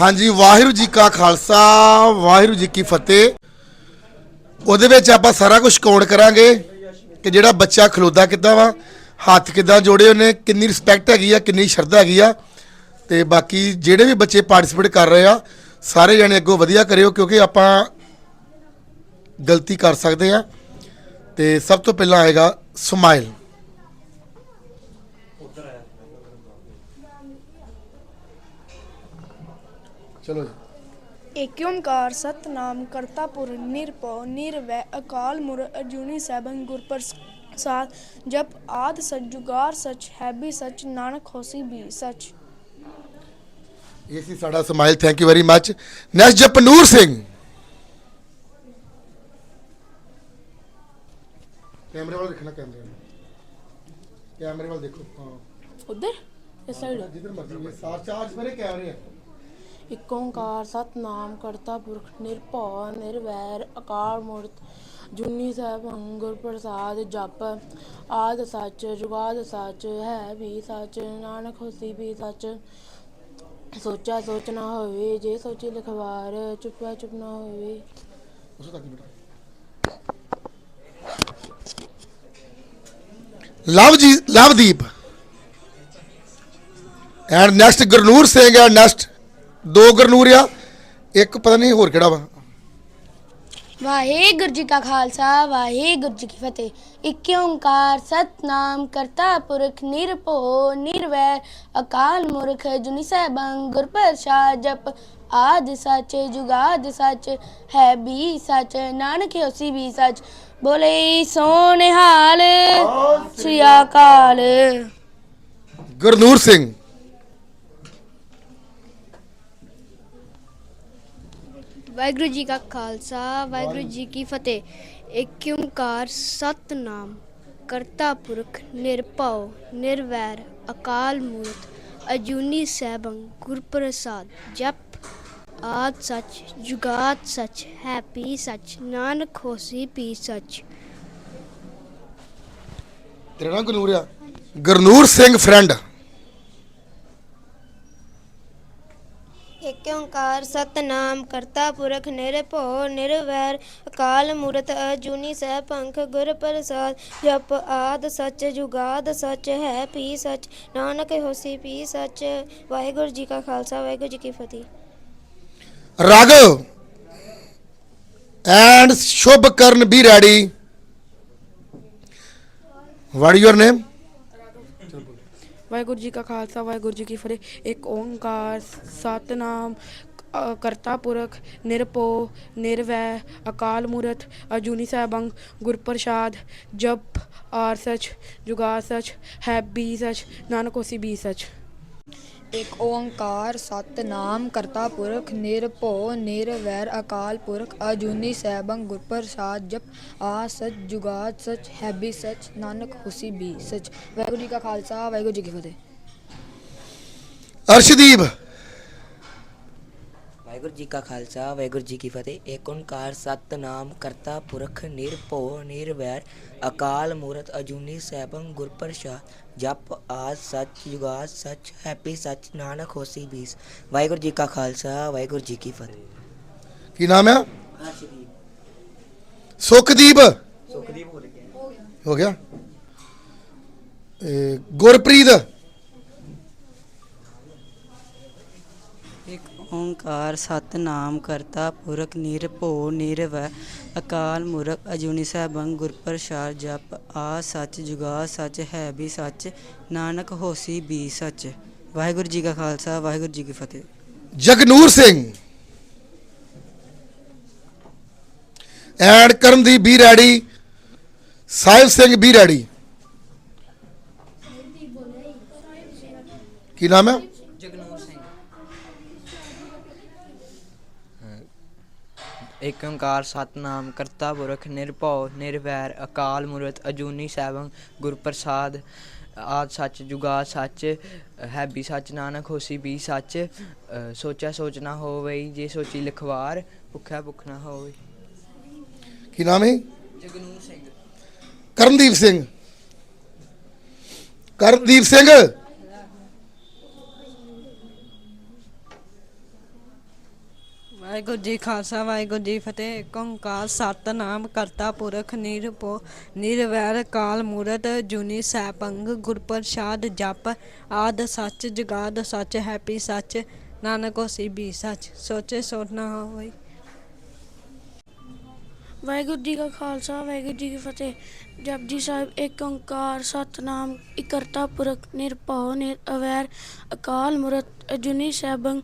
ਹਾਂਜੀ, ਵਾਹਿਗੁਰੂ ਜੀ ਕਾ ਖਾਲਸਾ, ਵਾਹਿਗੁਰੂ ਜੀ ਕੀ ਫਤਿਹ। ਉਹਦੇ ਵਿੱਚ ਆਪਾਂ ਸਾਰਾ ਕੁਝ ਕਾਊਂਟ ਕਰਾਂਗੇ ਕਿ ਜਿਹੜਾ ਬੱਚਾ ਖਲੋਦਾ ਕਿੱਦਾਂ ਵਾ, ਹੱਥ ਕਿੱਦਾਂ ਜੋੜੇ ਉਹਨੇ, ਕਿੰਨੀ ਰਿਸਪੈਕਟ ਹੈਗੀ ਆ, ਕਿੰਨੀ ਸ਼ਰਧਾ ਹੈਗੀ ਆ। ਤੇ ਬਾਕੀ ਜਿਹੜੇ ਵੀ ਬੱਚੇ ਪਾਰਟਿਸਿਪੇਟ ਕਰ ਰਹੇ ਆ, ਸਾਰੇ ਜਣੇ ਅੱਗੋਂ ਵਧੀਆ ਕਰਿਓ, ਕਿਉਂਕਿ ਆਪਾਂ ਗਲਤੀ ਕਰ ਸਕਦੇ ਆ। ਤੇ ਸਭ ਤੋਂ ਪਹਿਲਾਂ ਆਏਗਾ ਸਮਾਈਲ ਚਲੋ ਜੀ। ਏਕ ਓੰਕਾਰ ਸਤਨਾਮ ਕਰਤਾ ਪੁਰ ਨਿਰਭਉ ਨਿਰਵੈ ਅਕਾਲ ਮੁਰ ਅਜੂਨੀ ਸੈਭੰ ਗੁਰ ਪ੍ਰਸਾਦ ਜਪ ਆਦ ਸਚ ਜੁਗਾਰ ਸਚ ਹੈ ਵੀ ਸਚ ਨਾਨਕ ਹੋਸੀ ਵੀ ਸਚ। ਇਹ ਸੀ ਸਾਡਾ smile. Thank you very much next Japnoor Singh. ਕੈਮਰੇ ਵੱਲ ਦੇਖਣਾ ਕੈਮਰੇ ਵੱਲ। ਕੈਮਰੇ ਵੱਲ ਦੇਖੋ। ਹਾਂ। ਉਧਰ? ਇਸ ਸਾਈਡ ਜਿੱਧਰ ਮਰਜ਼ੀ। ਹੋਵੇ ਸਾਰ ਚਾਰਜ ਮੇਰੇ ਕੈਮਰੇ ਆ। ਇੱਕ ਓੰਕਾਰ ਸਤਨਾਮ ਕਰਤਾ ਪੁਰਖ ਨਿਰਭਉ ਨਿਰਵੈਰ ਅਕਾਲ ਮੂਰਤ ਜੁਨੀ ਸਾਹਿਬ ਅੰਗੁਰ ਪ੍ਰਸਾਦ ਜਪ ਆਦ ਸੱਚ ਜੁਗਾਦ ਸੱਚ ਹੈ ਵੀ ਸੱਚ ਨਾਨਕ ਹੋਸੀ ਵੀ ਸੱਚ। ਸੋਚਾ ਸੋਚ ਨਾ ਹੋਵੇ ਜੇ ਸੋਚੀ ਲਿਖਵਾਰ ਚੁੱਪਾ ਚੁੱਪ ਨਾ ਹੋਵੇ। ਉਸੇ ਤੱਕ ਹੀ ਬੇਟਾ Love ji Lovedeep. And next Gurnoor Singh and next ਦੋ ਗੁਰਨੂਰ ਆ ਇੱਕ ਪਤਾ ਨਹੀਂ ਹੋਰ ਕਿਹੜਾ ਵਾ। ਵਾਹਿਗੁਰੂ ਜੀ ਕਾ ਖਾਲਸਾ ਵਾਹਿਗੁਰੂ ਜੀ ਕੀ ਫਤਿਹ। ਏਕ ਓੰਕਾਰ ਸਤਨਾਮ ਕਰਤਾ ਪੁਰਖ ਨਿਰਭਉ ਨਿਰਵੈਰ ਅਕਾਲ ਮੂਰਖ ਜੁਨੀ ਸੈਭੰ ਗੁਰ ਪ੍ਰਸਾਦ ਜਪ ਆਦ ਸੱਚ ਜੁਗਾਦ ਸੱਚ ਹੈ ਵੀ ਸੱਚ ਨਾਨਕ ਹੋਸੀ ਵੀ ਸੱਚ। ਬੋਲੇ ਸੋਨਿਹਾਲ ਸ੍ਰੀ ਅਕਾਲ। ਗੁਰਨੂਰ ਸਿੰਘ। ਵਾਹਿਗੁਰੂ ਜੀ ਕਾ ਖਾਲਸਾ, ਵਾਹਿਗੁਰੂ ਜੀ ਕੀ ਫਤਿਹ। ਏਕ ਓੰਕਾਰ ਸਤਨਾਮ, ਕਰਤਾ ਪੁਰਖ ਨਿਰਭਉ, ਨਿਰਵੈਰ, ਅਕਾਲ ਮੂਰਤ, ਅਜੂਨੀ ਸੈਭੰ ਗੁਰ ਪ੍ਰਸਾਦ ਜਪ, ਆਦ ਸੱਚ, ਜੁਗਾਦ ਸੱਚ, ਹੈ ਪੀ ਸੱਚ, ਨਾਨਕ ਹੋਸੀ ਪੀ ਸੱਚ। ਤੇਰਾ ਨਾਮ ਗੁਰਨੂਰ ਆ? ਗੁਰਨੂਰ ਸਿੰਘ ਫਰੈਂਡ। ਏਕ ਓੰਕਾਰ ਸਤਨਾਮ ਕਰਤਾ ਪੁਰਖ ਨਿਰਭਉ ਨਿਰਵੈਰ, ਅਕਾਲ ਮੂਰਤ ਅਜੂਨੀ ਸੈਭੰਖ ਗੁਰ ਪ੍ਰਸਾਦ, ਜਪ ਆਦ ਸੱਚ, ਜੁਗਾਦ ਸੱਚ, ਹੈ ਪੀ ਸੱਚ, ਨਾਨਕ ਹੋਸੀ ਪੀ ਸੱਚ। ਵਾਹਿਗੁਰੂ ਜੀ ਕਾ ਖਾਲਸਾ, ਵਾਹਿਗੁਰੂ ਜੀ ਕੀ ਫਤਿਹ। Raghav and Shubh Karan be ready. What your name Waheguru ji ਕਾ ਖਾਲਸਾ, ਵਾਹਿਗੁਰੂ ਜੀ ਕੀ ਫਤਿਹ। ਇੱਕ ਓੰਕਾਰ, ਸਤਨਾਮ ਕਰਤਾ ਪੁਰਖ, ਨਿਰਪੋ, ਨਿਰਵੈ, ਅਕਾਲ ਮੂਰਤ, ਅਜੂਨੀ ਸਾਹਿਬੰਗ ਗੁਰ ਪ੍ਰਸਾਦ ਜਪ, ਆਰ ਸਚ ਜੁਗਾ ਸਚ, ਹੈ ਬੀ ਸਚ, ਨਾਨਕ ਹੋਸੀ ਬੀ ਸਚ। ਇੱਕ ਓੰਕਾਰ ਸਤਨਾਮ ਕਰਤਾ ਪੁਰਖ, ਨਿਰਭਉ, ਨਿਰਵੈਰ, ਅਕਾਲ ਪੁਰਖ, ਅਜੂਨੀ, ਸੈਭੰ ਗੁਰ ਪ੍ਰਸਾਦ ਜਪ ਆ ਸਚ ਜੁਗਾਦ, ਸਚ ਹੈ ਵੀ ਸਚ ਨਾਨਕ, ਹੁਸੀ, ਬੀ, ਸਚ। ਵਾਹਿਗੁਰੂ ਜੀ ਕਾ ਖਾਲਸਾ, ਵਾਹਿਗੁਰੂ ਜੀ ਕੀ ਫਤਿਹ। ਅਰਸ਼ਦੀਪ ਵਾਹਿਗੁਰੂ ਜੀ ਕਾ ਖਾਲਸਾ ਵਾਹਿਗੁਰੂ ਜੀ ਕੀ ਫਤਿਹ। ਏਕ ਓੰਕਾਰ ਸਤਨਾਮ ਕਰਤਾ ਪੁਰਖ ਨਿਰਭਉ ਨਿਰਵੈਰ ਅਕਾਲ ਮੂਰਤ ਅਜੂਨੀ ਸੈਭੰ ਗੁਰ ਪ੍ਰਸਾਦ ਜਪ ਆਦ ਸੱਚ ਜੁਗਾਦ ਸੱਚ ਹੈਪੀ ਸੱਚ ਨਾਨਕ ਹੋਸੀ ਬੀਸ। ਵਾਹਿਗੁਰੂ ਜੀ ਕਾ ਖਾਲਸਾ ਵਾਹਿਗੁਰੂ ਜੀ ਕੀ ਫਤਿਹ। ਕੀ ਨਾਮ ਆ? ਸੁਖਦੀਪ। ਸੁਖਦੀਪ ਹੋ ਗਿਆ। ਇਹ ਗੁਰਪ੍ਰੀਤ ਇਕ ਓੰਕਾਰ ਸਤਨਾਮ ਕਰਤਾ ਪੁਰਖ ਨਿਰਭਉ ਨਿਰਵੈ, ਅਕਾਲ ਮੂਰਖ ਅਜੂਨੀ ਸੈਭੰ ਗੁਰ ਪ੍ਰਸਾਦ ਜਪ, ਆ ਸੱਚ ਜੁਗਾ ਸੱਚ ਹੈ ਵੀ ਸੱਚ, ਨਾਨਕ ਹੋਸੀ ਵੀ ਸੱਚ। ਵਾਹਿਗੁਰੂ ਜੀ ਕਾ ਖਾਲਸਾ, ਵਾਹਿਗੁਰੂ ਜੀ ਕੀ ਫਤਿਹ। Jagnoor Singh. And Karamdeep be ready, Sahib Singh be ready. ਕੀ ਨਾਮ ਹੈ? ਏਕ ਓੰਕਾਰ ਸਤਨਾਮ ਕਰਤਾ ਪੁਰਖ ਨਿਰਭਉ ਨਿਰਵੈਰ ਅਕਾਲ ਮੂਰਤ ਅਜੂਨੀ ਸੈਭੰ ਗੁਰ ਪ੍ਰਸਾਦ ਆਦ ਸੱਚ ਜੁਗਾ ਸੱਚ ਹੈ ਵੀ ਸੱਚ ਨਾਨਕ ਹੋਸੀ ਵੀ ਸੱਚ। ਸੋਚਿਆ ਸੋਚ ਨਾ ਹੋਵੇ ਜੇ ਸੋਚੀ ਲਿਖਵਾਰ ਭੁੱਖਿਆ ਭੁੱਖ ਨਾ ਹੋਵੇ ਕੀ ਨਾਮ ਹੈ? ਜਗਨੂਰ ਸਿੰਘ। ਕਰਮਦੀਪ ਸਿੰਘ। ਕਰਮਦੀਪ ਸਿੰਘ? ਵਾਹਿਗੁਰੂ ਜੀ ਖਾਲਸਾ, ਵਾਹਿਗੁਰੂ ਜੀ ਫਤਿਹ। ਏਕ ਓੰਕਾਰ, ਸਤਨਾਮ, ਕਰਤਾ ਪੁਰਖ, ਨਿਰਭਉ, ਨਿਰਵੈਰ, ਕਾਲ ਮੂਰਤ, ਜੁਨੀ ਸੈਭੰ ਗੁਰ ਪ੍ਰਸਾਦ ਜਪ ਆਦ, ਸੱਚ ਜੁਗਾਦ, ਸੱਚ ਹੈਪੀ ਸੱਚ, ਨਾਨਕ ਹੋਸੀ ਵੀ ਸੱਚ। ਸੋਚੇ ਸੋਚ ਨਾ ਹੋਵੇ ਵਾਹਿਗੁਰੂ ਜੀ ਕਾ ਖਾਲਸਾ, ਵਾਹਿਗੁਰੂ ਜੀ ਕੀ ਫਤਿਹ। ਜਪਜੀ ਸਾਹਿਬ ਏਕ ਓੰਕਾਰ, ਸਤਨਾਮ, ਇਕਰਤਾ ਪੁਰਖ, ਨਿਰਭਉ, ਨਿਰਵੈਰ, ਅਕਾਲ ਮੂਰਤ ਅਜੂਨੀ ਸੈਭੰ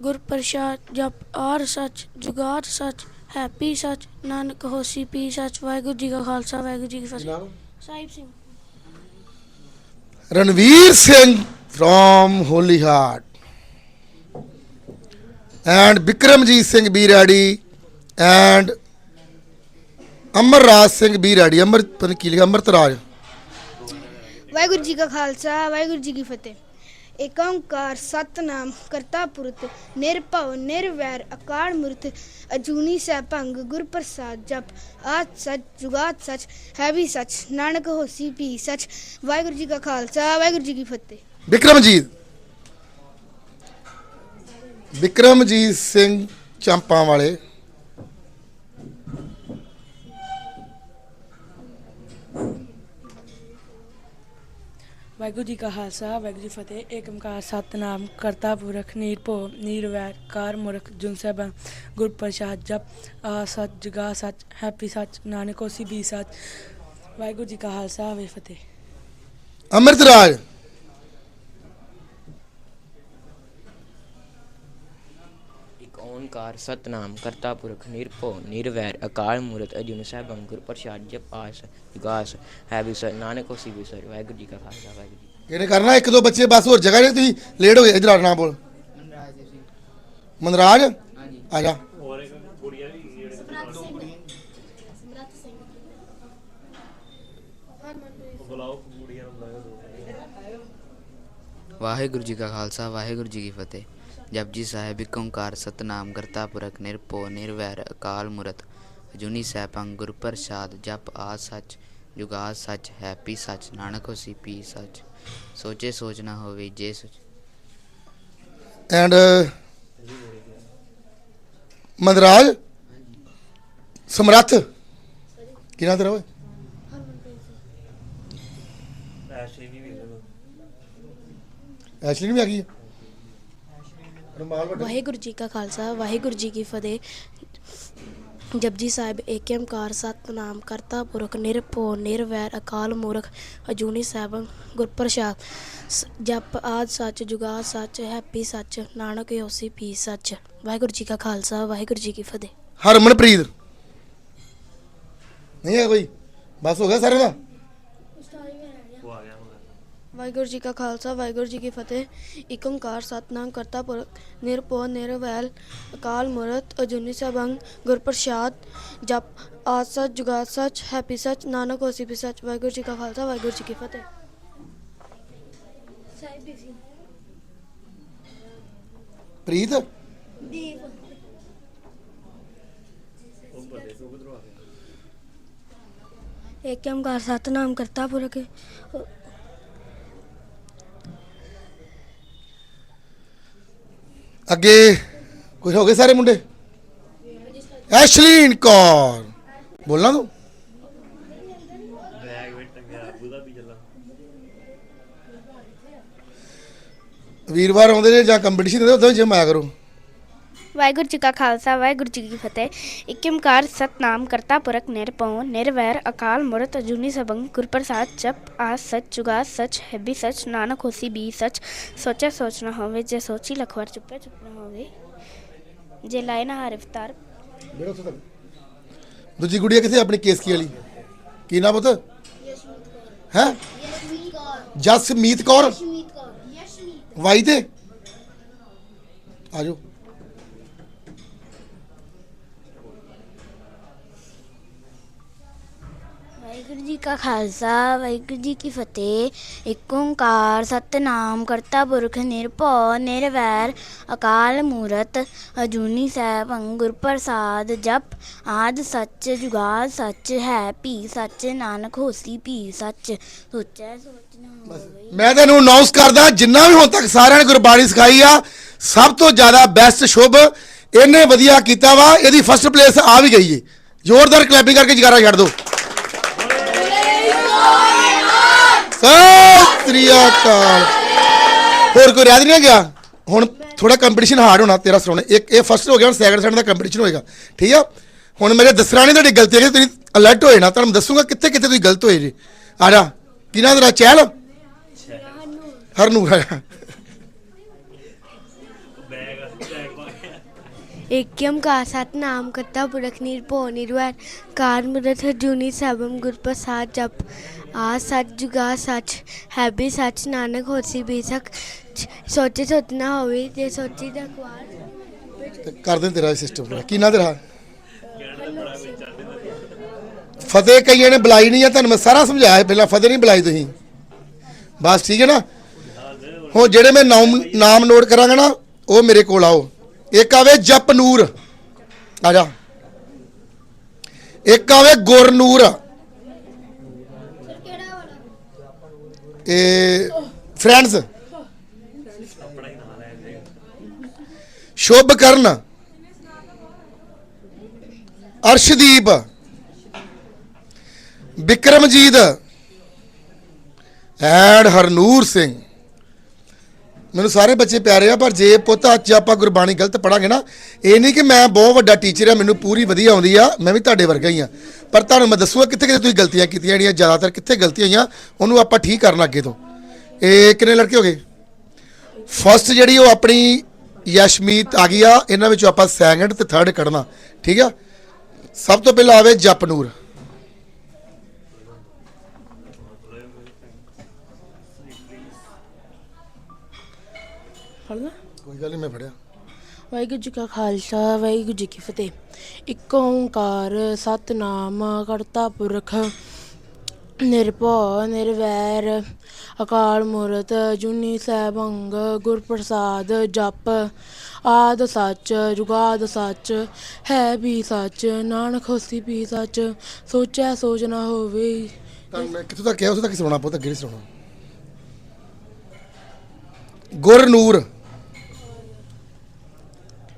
ਗੁਰ ਪ੍ਰਸਾਦ ਜਪ ਆਰ ਸੱਚ ਜੁਗਾਦ ਸੱਚ ਹੈਪੀ ਸੱਚ ਨਾਨਕ ਹੋਸੀ ਪੀ ਸੱਚ ਵਾਹਿਗੁਰੂ ਜੀ ਕਾ ਖਾਲਸਾ ਵਾਹਿਗੁਰੂ ਜੀ ਕੀ ਫਤਿਹ। Sahib Singh. Ranveer Singh from Holy Heart and Vikramjit Singh Birari and Amarraj Singh Birari Amar ਪਤਾ ਨੀ ਕੀ ਲਿਖਿਆ ਅਮਰਤਰਾਜ। ਵਾਹਿਗੁਰੂ ਜੀ ਕਾ ਖਾਲਸਾ ਵਾਹਿਗੁਰੂ ਜੀ ਕੀ ਫਤਿਹ। ਏਕ ਓੰਕਾਰ ਸਤਨਾਮ ਕਰਤਾ ਪੁਰਖ ਨਿਰਭਉ, ਨਿਰਵੈਰ, ਅਕਾਲ ਮੂਰਤ, ਅਜੂਨੀ ਸੈਭੰ ਗੁਰ ਪ੍ਰਸਾਦ ਜਪ, ਆਦ ਸੱਚ, ਜੁਗਾਦ ਸੱਚ ਹੈ ਵੀ ਸੱਚ, ਨਾਨਕ ਹੋਸੀ ਵੀ ਸੱਚ। ਵਾਹਿਗੁਰੂ ਜੀ ਕਾ ਖਾਲਸਾ, ਵਾਹਿਗੁਰੂ ਜੀ ਕੀ ਫਤਿਹ। ਵਿਕਰਮਜੀਤ ਵਿਕਰਮਜੀਤ ਸਿੰਘ ਚੰਪਾਂ ਵਾਲੇ। ਵਾਹਿਗੁਰੂ ਜੀ ਕਾ ਖਾਲਸਾ, ਵਾਹਿਗੁਰੂ ਜੀ ਫਤਿਹ। ਏਕ ਓੰਕਾਰ, ਸਤਨਾਮ, ਕਰਤਾ ਪੁਰਖ ਨਿਰਭਉ ਨਿਰਵੈਰ ਕਾਰ ਮੁਰਖ, ਜੁਨ ਸੈਭੰ ਗੁਰ ਪ੍ਰਸਾਦ, ਜਪ, ਆ ਸੱਚ, ਜਗਾ ਸੱਚ, ਹੈਪੀ ਸੱਚ, ਨਾਨਕ ਹੋਸੀ ਵੀ ਸੱਚ। ਵਾਹਿਗੁਰੂ ਜੀ ਕਾ ਖਾਲਸਾ, ਵਾਹਿਗੁਰੂ ਫਤਿਹ। ਅੰਮ੍ਰਿਤ ਰਾਜ। ਓੰਕਾਰ ਸਤਨਾਮ ਕਰਤਾ ਪੁਰਖ ਨਿਰਭਉ ਨਿਰਵੈਰ ਅਕਾਲ ਮੂਰਤ ਅਜੂਨੀ ਸਾਹਿਬੰ ਗੁਰ ਪ੍ਰਸਾਦ ਜਪ ਆਸ ਵਿਗਾਸ ਹੈ ਵੀ ਸਰ ਨਾਨਕ ਹੋਸੀ ਵੀ ਸਰ ਵਾਹਿਗੁਰੂ ਜੀ ਕਾ ਖਾਲਸਾ ਵਾਹਿਗੁਰੂ ਜੀ ਕੀ ਕਿਹਨੇ ਕਰਨਾ? ਇੱਕ ਦੋ ਬੱਚੇ ਬਸ ਹੋਰ ਜਗ੍ਹਾ ਨਹੀਂ ਤੁਸੀਂ ਲੇਟ ਹੋ ਗਏ ਇਧਰ ਆ ਨਾ ਬੋਲ ਮਨਰਾਜ? ਆ ਜਾ। ਵਾਹਿਗੁਰੂ ਜੀ ਕਾ ਖਾਲਸਾ ਵਾਹਿਗੁਰੂ ਜੀ ਕੀ ਫਤਿਹ। ਜਪਜੀ ਸਾਹਿਬ ਏਕ ਓੰਕਾਰ ਸਤਨਾਮ ਕਰਤਾ ਪੁਰਖ ਨਿਰਭਉ ਨਿਰਵੈਰ ਅਕਾਲ ਮੂਰਤ ਅਜੂਨੀ ਸੈਭੰ ਗੁਰ ਪ੍ਰਸਾਦ ਜਪ ਆ ਸੱਚ ਜੁਗਾਦ ਸੱਚ ਹੈਪੀ ਸੱਚ ਨਾਨਕ ਹੋਸੀ ਪੀ ਸੱਚ ਸੋਚੇ ਸੋਚ ਨਾ ਹੋਵੇ ਜੇ ਸੋਚ ਐਂਡ ਮਨਰਾਜ ਸਮਰੱਥ ਕਿਹਨਾਂ ਤੇਰਾ ਓਏ ਐਸ਼ਲੀ ਵੀ ਆ ਗਈ ਹੈ? ਵਾਹਿਗੁਰੂ ਜੀ ਕਾ ਖਾਲਸਾ ਵਾਹਿਗੁਰੂ ਜੀ ਕੀ ਫਤਿਹ। ਜਪਜੀ ਸਾਹਿਬ ਏਕ ਓੰਕਾਰ ਸਤਨਾਮ ਕਰਤਾ ਪੁਰਖ ਨਿਰਭਉ ਨਿਰਵੈਰ ਅਕਾਲ ਮੂਰਖ ਅਜੂਨੀ ਸਾਹਿਬ ਗੁਰਪ੍ਰਸਾਦ। ਜਪ ਆਦ ਸੱਚ ਜੁਗਾ ਸੱਚ ਹੈਪੀ ਸੱਚ ਨਾਨਕ ਹੋਸੀ ਪੀ ਸੱਚ। ਵਾਹਿਗੁਰੂ ਜੀ ਕਾ ਖਾਲਸਾ ਵਾਹਿਗੁਰੂ ਜੀ ਕੀ ਫਤਿਹ। ਹਰਮਨਪ੍ਰੀਤ। ਨਹੀਂ ਹੈ ਕੋਈ? ਬਸ ਹੋ ਗਿਆ ਸਾਰੇ ਦਾ? ਵਾਹਿਗੁਰੂ ਜੀ ਕਾ ਖਾਲਸਾ ਵਾਹਿਗੁਰੂ ਜੀ ਕੀ ਫਤਿਹ। ਏਕ ਓੰਕਾਰ ਸਤਨਾਮ ਕਰਤਾ ਪੁਰਖ ਨਿਰਭਉ ਨਿਰਵੈਲ ਅਕਾਲ ਮੂਰਤ ਅਜੂਨੀ ਸਭੰ ਗੁਰਪ੍ਰਸਾਦ ਜਪ ਆਦ ਸੱਚ ਜੁਗਾਦ ਸੱਚ ਹੈਪੀ ਸੱਚ ਨਾਨਕ ਹੋਸੀ ਵੀ ਸੱਚ। ਵਾਹਿਗੁਰੂ ਜੀ ਕਾ ਖਾਲਸਾ ਵਾਹਿਗੁਰੂ ਜੀ ਕੀ ਫਤਿਹ। ਪ੍ਰੀਤ? ਏਕ ਓੰਕਾਰ ਸਤਨਾਮ ਕਰਤਾ ਪੁਰਖ। ਅੱਗੇ ਕੁਝ ਹੋ ਗਏ ਸਾਰੇ ਮੁੰਡੇ? ਐਸ਼ਲੀਨ ਕੌਰ। ਬੋਲਣਾ ਤੂੰ? ਵੀਰਵਾਰ ਆਉਂਦੇ ਨੇ ਜਾਂ ਕੰਪੀਟੀਸ਼ਨ ਦੇ ਉਦੋਂ ਜਿਮ ਆਇਆ ਕਰੋ। ਵਾਹਿਗੁਰੂ ਜੀ ਕਾ ਖਾਲਸਾ ਵਾਹਿਗੁਰੂ ਜੀ ਕੀ ਫਤਿਹ। ਏਕ ਓੰਕਾਰ ਸਤਨਾਮ ਕਰਤਾ ਪੁਰਖ ਨਿਰਭਉ ਨਿਰਵੈਰ ਅਕਾਲ ਮੂਰਤ ਅਜੂਨੀ ਸਭੰ ਗੁਰ ਪ੍ਰਸਾਦ ਜਪ ਆ ਸੱਚ ਜੁਗਾ ਸੱਚ ਹੈ ਵੀ ਸੱਚ ਨਾਨਕ ਹੋਸੀ ਵੀ ਸੱਚ। ਸੋਚਿਆ ਸੋਚ ਨਾ ਹੋਵੇ ਜੇ ਸੋਚੀ ਲਖਵਾਰ ਚੁੱਪੇ ਚੁੱਪ ਨਾ ਹੋਵੇ ਜੇ ਲਾਏ ਨਾ ਹਾਰ ਇਫਤਾਰ ਜਿਹੜਾ ਉੱਥੇ ਤੱਕ ਦੂਜੀ ਗੁੜੀਆ ਕਿੱਥੇ ਆਪਣੀ ਕੇਸ ਕੀ ਵਾਲੀ? ਕੀ ਨਾਮ ਪੁੱਤ? ਹੈ? ਜਸਮੀਤ ਕੌਰ। ਵਾਈ ਤੇ? ਆਜੋ ਵਾਹਿਗੁਰੂ ਜੀ ਕਾ ਖਾਲਸਾ ਵਾਹਿਗੁਰੂ ਜੀ ਕੀ ਫਤਿਹ। ਏਕ ਓੰਕਾਰ ਸਤਨਾਮ ਕਰਤਾ ਪੁਰਖ ਨਿਰਭਉ ਨਿਰਵੈਰ ਅਕਾਲ ਮੂਰਤ ਅਜੂਨੀ ਸੈਭੰ ਗੁਰ ਪ੍ਰਸਾਦ ਜਪ ਆਦ ਸੱਚ ਜੁਗਾਦ ਸੱਚ ਹੈ ਭੀ ਸੱਚ ਨਾਨਕ ਹੋਸੀ ਭੀ ਸੱਚ। ਸੋਚੈ ਸੋਚ ਨਾ ਮੈਂ ਤੁਹਾਨੂੰ ਅਨਾਉਂਸ ਕਰਦਾ ਜਿੰਨਾ ਵੀ ਹੁਣ ਤੱਕ ਸਾਰਿਆਂ ਨੇ ਗੁਰਬਾਣੀ ਸਿਖਾਈ ਆ ਸਭ ਤੋਂ ਜ਼ਿਆਦਾ ਬੈਸਟ ਸ਼ੁਭ ਇਹਨੇ ਵਧੀਆ ਕੀਤਾ ਵਾ ਇਹਦੀ ਫਸਟ ਪਲੇਸ ਆ ਵੀ ਗਈ ਏ। ਜ਼ੋਰਦਾਰ ਕਲੈਪਿੰਗ ਕਰਕੇ ਜਗਾਰਾ ਛੱਡ ਦਿਓ। ਸਤਿ ਸ੍ਰੀ ਅਕਾਲ। ਹੋਰ ਕੋਈ ਰਿਆਦ ਨਹੀਂ ਗਿਆ ਹੁਣ ਥੋੜਾ ਕੰਪੀਟੀਸ਼ਨ ਹਾਰਡ ਹੋਣਾ ਤੇਰਾ ਸੁਣ ਇੱਕ ਇਹ ਫਸਟ ਹੋ ਗਿਆ, ਹੁਣ ਸੈਕੰਡ ਸੈਕੰਡ ਦਾ ਕੰਪੀਟੀਸ਼ਨ ਹੋਏਗਾ। ਠੀਕ ਆ? ਹੁਣ ਮੇਰੇ ਦੱਸਣਾ ਨਹੀਂ ਤੁਹਾਡੀ ਗਲਤੀ ਹੈ ਕਿ ਤੁਸੀਂ ਅਲਰਟ ਹੋਏ ਨਾ, ਤੁਹਾਨੂੰ ਦੱਸੂਗਾ ਕਿੱਥੇ ਕਿੱਥੇ ਤੁਸੀਂ ਗਲਤ ਹੋਏ ਜੀ। ਆ ਜਾ ਕਿਹਨਾਂ ਤੇਰਾ? ਚਹਿਲ ਹਰਨੂਰ। ਆ ਏਕ ਓੰਕਾਰ ਸਤਨਾਮ ਕਰਤਾ ਪੁਰਖ ਨਿਰਭਉ ਨਿਰਵੈਰ। ਕਾਰ ਮੁਰਤ ਜੁਨੀ ਸਭਮ ਗੁਰ ਪ੍ਰਸਾਦ ਜਪ। ਆ ਸੱਚ ਜੁਗਾ ਸੱਚ, ਹੈ ਵੀ ਸੱਚ, ਨਾਨਕ ਹੋਸੀ ਵੀ ਸੋਚੇ। ਸੋਚ ਨਾ ਹੋਵੇ, ਜੇ ਸੋਚੀ ਦਾ ਕੁਆਰ ਕਰ ਦੇ ਤੇਰਾ ਸਿਸਟਮ ਕੀ ਨਾਂ ਤੇਰਾ? ਫਤਿਹ ਕਈਆਂ ਨੇ ਬੁਲਾਈ ਨਹੀਂ ਆ, ਤੁਹਾਨੂੰ ਮੈਂ ਸਾਰਾ ਸਮਝਾਇਆ ਪਹਿਲਾਂ ਫਤਿਹ ਨਹੀਂ ਬੁਲਾਈ ਤੁਸੀਂ। ਬਸ ਠੀਕ ਹੈ ਨਾ? ਹੁਣ ਜਿਹੜੇ ਮੈਂ ਨਾਮ ਨਾਮ ਨੋਟ ਕਰਾਂਗਾ ਨਾ, ਉਹ ਮੇਰੇ ਕੋਲ ਆਓ। ਇੱਕ ਆਵੇ ਜਪ ਨੂਰ ਆ ਜਾ। ਇੱਕ ਆਵੇ ਗੁਰ ਨੂਰ ਇਹ ਫਰੈਂਡਸ। ਸ਼ੁਭ ਕਰਨ। ਅਰਸ਼ਦੀਪ। ਬਿਕਰਮਜੀਤ। ਐਡ ਹਰਨੂਰ ਸਿੰਘ। ਮੈਨੂੰ ਸਾਰੇ ਬੱਚੇ ਪਿਆਰੇ ਆ, ਪਰ ਜੇ ਪੁੱਤ ਅੱਜ ਆਪਾਂ ਗੁਰਬਾਣੀ ਗਲਤ ਪੜਾਂਗੇ ਨਾ, ਇਹ ਨਹੀਂ ਕਿ ਮੈਂ ਬਹੁਤ ਵੱਡਾ ਟੀਚਰ ਆ, ਮੈਨੂੰ ਪੂਰੀ ਵਧੀਆ ਆਉਂਦੀ ਆ, ਮੈਂ ਵੀ ਤੁਹਾਡੇ ਵਰਗਾ ਹੀ ਆ। ਪਰ ਤੁਹਾਨੂੰ ਮੈਂ ਦੱਸੂਗਾ ਕਿੱਥੇ ਕਿੱਥੇ ਤੁਸੀਂ ਗਲਤੀਆਂ ਕੀਤੀਆਂ ਜਿਹੜੀਆਂ ਜ਼ਿਆਦਾਤਰ ਕਿੱਥੇ ਗਲਤੀਆਂ ਹੋਈਆਂ, ਉਹਨੂੰ ਆਪਾਂ ਠੀਕ ਕਰਨਾ ਅੱਗੇ ਤੋਂ। ਇਹ ਕਿੰਨੇ ਲੜਕੇ ਹੋ ਗਏ? ਫਸਟ ਜਿਹੜੀ ਉਹ ਆਪਣੀ ਯਸ਼ਮੀਤ ਆ ਗਈ ਆ, ਇਹਨਾਂ ਵਿੱਚੋਂ ਆਪਾਂ ਸੈਕੰਡ ਤੇ ਥਰਡ ਕੱਢਣਾ, ਠੀਕ ਆ? ਸਭ ਤੋਂ ਪਹਿਲਾਂ ਆਵੇ ਜਪਨੂਰ। ਪੜ੍ਹਨਾ? ਕੋਈ ਗੱਲ ਨਹੀਂ ਮੈਂ ਫੜਿਆ ਵਾਹਿਗੁਰੂ ਜੀ ਕਾ ਖਾਲਸਾ ਵਾਹਿਗੁਰੂ ਜੀ ਕੀ ਫਤਿਹ। ਇੱਕ ਓੰਕਾਰ ਸਤਨਾਮ ਕਰਤਾ ਪੁਰਖ ਨਿਰਭਉ ਨਿਰਵੈਰ ਅਕਾਲ ਮੂਰਤ ਜੁਨੀ ਸੈਭੰਗ ਗੁਰ ਪ੍ਰਸਾਦ ਜਪ ਆਦ ਸੱਚ ਜੁਗਾਦ ਸੱਚ ਹੈ ਵੀ ਸੱਚ ਨਾਨਕ ਹੋਸੀ ਵੀ ਸੱਚ ਸੋਚਿਆ ਸੋਚ ਨਾ ਹੋਵੇ। ਤਾਂ ਮੈਂ ਕਿੱਥੋਂ ਤੱਕ ਕਿਹਾ ਉਸ ਤੱਕ ਸੁਣਾਉਣਾ ਪੁੱਤ ਅੱਗੇ ਨਹੀਂ ਸੁਣਾਉਣਾ। ਗੁਰਨੂਰ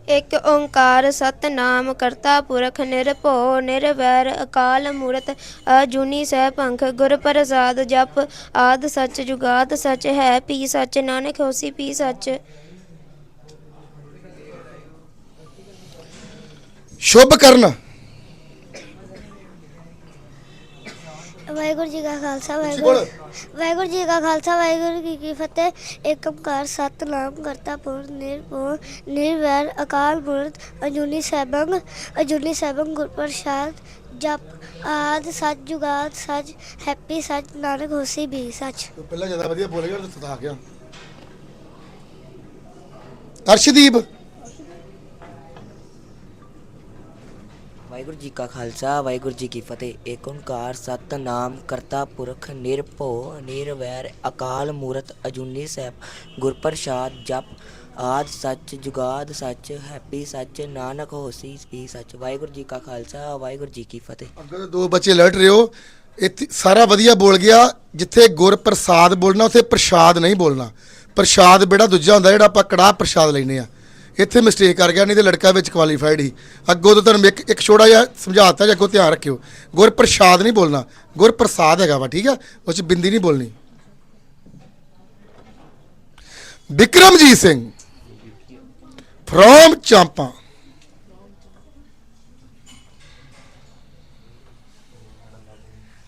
ਇੱਕ ਓੰਕਾਰ ਸਤਨਾਮ, ਕਰਤਾ ਪੁਰਖ ਨਿਰਭਉ, ਨਿਰਵੈਰ, ਅਕਾਲ ਮੂਰਤ, ਅਜੂਨੀ ਸੈਭੰਖ ਗੁਰ ਪ੍ਰਸਾਦ, ਜਪ ਆਦ ਸੱਚ, ਜੁਗਾਦ ਸੱਚ, ਹੈ ਪੀ ਸੱਚ, ਨਾਨਕ ਹੋਸੀ ਪੀ ਸੱਚ। ਸ਼ੁਭ ਕਰਨ। ਵਾਹਿਗੁਰੂ ਜੀ ਕਾ ਖਾਲਸਾ। ਵਾਹਿਗੁਰੂ ਵਾਹਿਗੁਰੂ ਜੀ ਕਾ ਖਾਲਸਾ ਵਾਹਿਗੁਰੂ ਜੀ ਕੀ ਫਤਿਹ। ਏਕ ਓੰਕਾਰ ਸਤਨਾਮ ਕਰਤਾ ਪੁਰਖ ਨਿਰਭਉ ਨਿਰਵੈਰ ਅਕਾਲ ਮੂਰਤ ਅਜੂਨੀ ਸੈਭੰ ਅਜੂਨੀ ਸੈਭੰ ਗੁਰ ਪ੍ਰਸਾਦ ਜਪ ਆਦ ਸੱਚ ਜੁਗਾਦ ਸੱਚ ਹੈਪੀ ਸੱਚ ਨਾਨਕ ਹੋਸੀ ਵੀ ਸੱਚ। ਪਹਿਲਾਂ ਜ਼ਿਆਦਾ ਵਧੀਆ ਬੋਲ ਗਿਆ ਤੇ ਥਾ ਗਿਆ। ਅਰਸ਼ਦੀਪ। ਵਾਹਿਗੁਰੂ ਜੀ ਕਾ ਖਾਲਸਾ, ਵਾਹਿਗੁਰੂ ਜੀ ਕੀ ਫਤਿਹ। ਏਕ ਓੰਕਾਰ ਸਤਨਾਮ, ਕਰਤਾ ਪੁਰਖ, ਨਿਰਭਉ, ਨਿਰਵੈਰ, ਅਕਾਲ ਮੂਰਤ, ਅਜੂਨੀ ਸੈਭ ਗੁਰ ਪ੍ਰਸਾਦ ਜਪ, ਆਦ ਸੱਚ, ਜੁਗਾਦ ਸੱਚ, ਹੈਪੀ ਸੱਚ, ਨਾਨਕ ਹੋਸੀ ਵੀ ਸੱਚ। ਵਾਹਿਗੁਰੂ ਜੀ ਕਾ ਖਾਲਸਾ, ਵਾਹਿਗੁਰੂ ਜੀ ਕੀ ਫਤਿਹ। ਅੱਗੇ ਦੋ ਬੱਚੇ ਲੜ ਰਹੇ ਹੋ। ਇੱਥੇ ਸਾਰਾ ਵਧੀਆ ਬੋਲ ਗਿਆ। ਜਿੱਥੇ ਗੁਰ ਪ੍ਰਸਾਦ ਬੋਲਣਾ, ਉੱਥੇ ਪ੍ਰਸ਼ਾਦ ਨਹੀਂ ਬੋਲਣਾ। ਪ੍ਰਸ਼ਾਦ ਬੇੜਾ ਦੂਜਾ ਹੁੰਦਾ, ਜਿਹੜਾ ਆਪਾਂ ਕੜਾਹ ਪ੍ਰਸ਼ਾਦ ਲੈਨੇ ਆ ਇੱਥੇ ਮਿਸਟੇਕ ਕਰ ਗਿਆ ਨਹੀਂ ਤੇ ਲੜਕਾ ਵਿੱਚ ਕੁਆਲੀਫਾਈਡ ਹੀ ਅੱਗੋਂ ਤੋਂ ਤੁਹਾਨੂੰ ਇੱਕ ਇੱਕ ਛੋੜਾ ਜਿਹਾ ਸਮਝਾਤਾ ਜੇ ਅੱਗੋਂ ਧਿਆਨ ਰੱਖਿਓ। ਗੁਰ ਪ੍ਰਸ਼ਾਦ ਨਹੀਂ ਬੋਲਣਾ। ਗੁਰ ਪ੍ਰਸਾਦ ਹੈਗਾ ਵਾ ਠੀਕ ਆ? ਉਹ ਚ ਬਿੰਦੀ ਨਹੀਂ ਬੋਲਣੀ। ਵਿਕਰਮਜੀਤ ਸਿੰਘ। ਫਰੋਮ ਚਾਂਪਾ।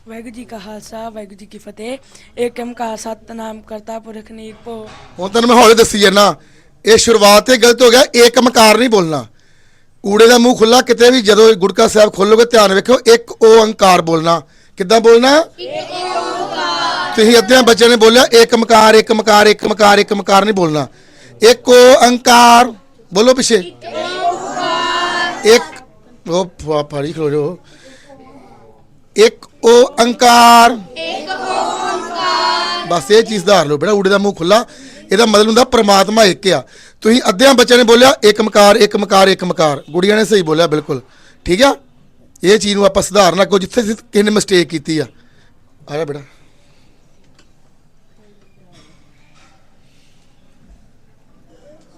ਵਾਹਿਗੁਰੂ ਜੀ ਕਾ ਖਾਲਸਾ ਵਾਹਿਗੁਰੂ ਜੀ ਕੀ ਫਤਿਹ। ਏਕ ਓੰਕਾਰ ਸਤਨਾਮ ਕਰਤਾ ਪੁਰਖ ਨਿਰਭਉ ਹੁਣ ਤੈਨੂੰ ਮੈਂ ਹੌਲੀ ਦੱਸੀ ਜਾਣਾ ਇਹ ਸ਼ੁਰੂਆਤ ਤੇ ਗਲਤ ਹੋ ਗਿਆ ਏਕ ਮਕਾਰ ਨਹੀਂ ਬੋਲਣਾ। ਊੜੇ ਦਾ ਮੂੰਹ ਖੁੱਲਾ ਕਿਤੇ ਵੀ ਜਦੋਂ ਗੁੜਕਾ ਸਾਹਿਬ ਖੋਲੋਗੇ ਧਿਆਨ ਰੱਖਿਓ ਇੱਕ ਓੰਕਾਰ ਬੋਲਣਾ। ਕਿੱਦਾਂ ਬੋਲਣਾ? ਤੁਸੀਂ ਅੱਧਿਆਂ ਬੱਚਿਆਂ ਨੇ ਬੋਲਿਆ ਇੱਕ ਮਕਾਰ ਇੱਕ ਮਕਾਰ ਇੱਕ ਮਕਾਰ ਇੱਕ ਮਕਾਰ ਨਹੀਂ ਬੋਲਣਾ। ਇੱਕ ਓੰਕਾਰ ਬੋਲੋ ਪਿੱਛੇ। ਇੱਕ ਉਹ ਫੜੀ ਖਲੋ ਜੋ ਇੱਕ ਓੰਕਾਰ ਬਸ ਇਹ ਚੀਜ਼ ਧਾਰ ਲਓ ਬੇਟਾ ਊੜੇ ਦਾ ਮੂੰਹ ਖੁੱਲਾ ਇਹਦਾ ਮਤਲਬ ਹੁੰਦਾ ਪ੍ਰਮਾਤਮਾ ਇੱਕ ਆ। ਤੁਸੀਂ ਅੱਧਿਆਂ ਬੱਚਿਆਂ ਨੇ ਬੋਲਿਆ, ਇੱਕ ਮਕਾਰ ਇੱਕ ਮਕਾਰ ਇੱਕ ਮਕਾਰ। ਗੁੜੀਆਂ ਨੇ ਸਹੀ ਬੋਲਿਆ, ਬਿਲਕੁਲ। ਠੀਕ ਆ? ਇਹ ਚੀਜ਼ ਨੂੰ ਆਪਾਂ ਸੁਧਾਰਨਾ ਕੋ ਜਿੱਥੇ ਜਿੱਥੇ ਕਿਸੇ ਨੇ ਮਿਸਟੇਕ ਕੀਤੀ ਆ। ਆ ਜਾ ਬੇਟਾ।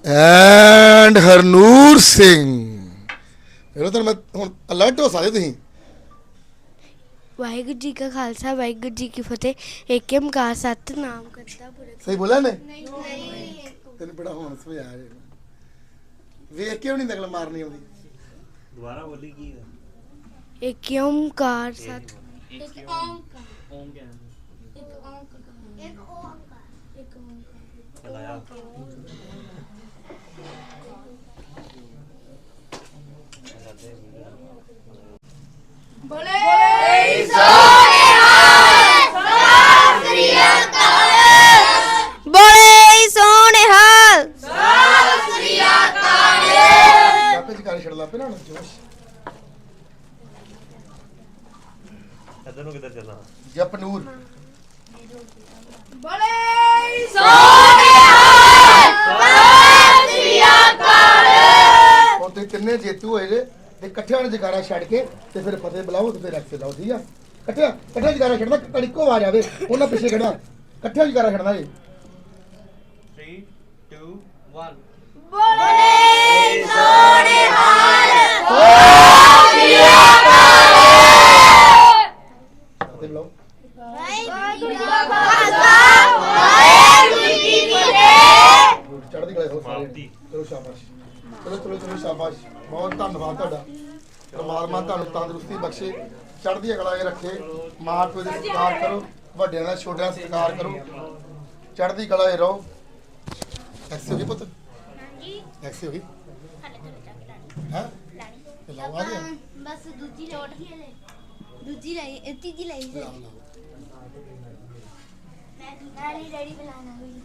ਐਂਡ ਹਰਨੂਰ ਸਿੰਘ ਇਹਨੂੰ ਤਾਂ ਮੈਂ ਹੁਣ ਅਲਰਟ ਹੋ ਸਕਦੇ ਤੁਸੀਂ। ਵਾਹਿਗੁਰੂ ਜੀ ਕਾ ਖਾਲਸਾ ਵਾਹਿਗੁਰੂ ਜੀ ਕੀ ਫਤਿਹ। ਏਕ ਓੰਕਾਰ ਸਤਨਾਮ ਕਰਤਾ ਪੁਰਖ। ਸਹੀ ਬੋਲਿਆ ਨੇ? ਤੈਨੂੰ ਬੜਾ ਹੋਣ ਸਮਝ ਆ ਰਿਹਾ। ਵੇਖ ਕੇ ਵੀ ਨਹੀਂ ਨਕਲ ਮਾਰਨੀ ਆਉਂਦੀ? ਏਕ ਓੰਕਾਰ ਸਤ ਬੋਲੇ ਸੋਹਣੇ ਹਾਲ ਆਪੇ ਚ ਕਰ ਛੱਡ ਲਾ ਪੇ ਨਾ ਹੁਣ ਜੋਸ਼ ਇਧਰ ਨੂੰ ਕਿੱਧਰ ਚੱਲਣਾ ਜਪਨੂਰ ਹੁਣ ਤੁਸੀਂ ਤਿੰਨੇ ਜੇਤੂ ਹੋਏ ਜੇ ਤੇ ਇਕੱਠਿਆਂ ਨੇ ਜਗਾਰਾ ਛੱਡ ਕੇ ਤੇ ਫਿਰ ਫਤਿਹ ਬੁਲਾਓ ਤੇ ਫਿਰ ਐਕਸੇ ਲਾਓ ਠੀਕ ਆ? ਇਕੱਠਿਆਂ ਇਕੱਠਿਆਂ ਜਗਾਰਾ ਛੱਡਦਾ ਕੜਿੱਕੋ ਆਵਾਜ਼ ਆਵੇ ਉਹਨਾਂ ਪਿੱਛੇ ਖੜਨਾ ਇਕੱਠਿਆਂ ਜਗਾਰਾ ਛੱਡਣਾ ਜੀ ਫਤਿਹ ਬੁਲਾਓ। ਚੜ੍ਹਦੀ ਕਲਾ ਹੋ ਸਾਰੇ। ਚਲੋ ਸ਼ਾਬਾਸ਼। ਚਲੋ ਚਲੋ ਚਲੋ ਸ਼ਾਬਾਸ਼। ਬਹੁਤ ਧੰਨਵਾਦ ਤੁਹਾਡਾ। ਪਰਮਾਤਮਾ ਤੁਹਾਨੂੰ ਤੰਦਰੁਸਤੀ ਬਖਸ਼ੇ ਚੜ੍ਹਦੀ ਕਲਾ ਇਹ ਰੱਖੇ ਮਾਂ ਪਿਓ ਦਾ ਸਤਿਕਾਰ ਕਰੋ ਵੱਡਿਆਂ ਦਾ ਛੋਟਿਆਂ ਦਾ ਸਤਿਕਾਰ ਕਰੋ ਚੜ੍ਹਦੀ ਕਲਾ ਇਹ ਰਹੋ। ਐਕਸੇ ਹੋ ਗਈ ਪੁੱਤ? ਐਕਸੇ ਹੋ ਗਈ? ਹਾਂ? ਤੇ ਲਾਓ ਆ ਗਿਆ ਬਸ ਦੂਜੀ ਲੋਟ ਹੀ ਲੈ ਦੂਜੀ ਲਈ ਤੀਜੀ ਲਈ। ਮੈਂ ਡੈਡੀ ਡੈਡੀ ਬੁਲਾਣਾ ਹੋਈ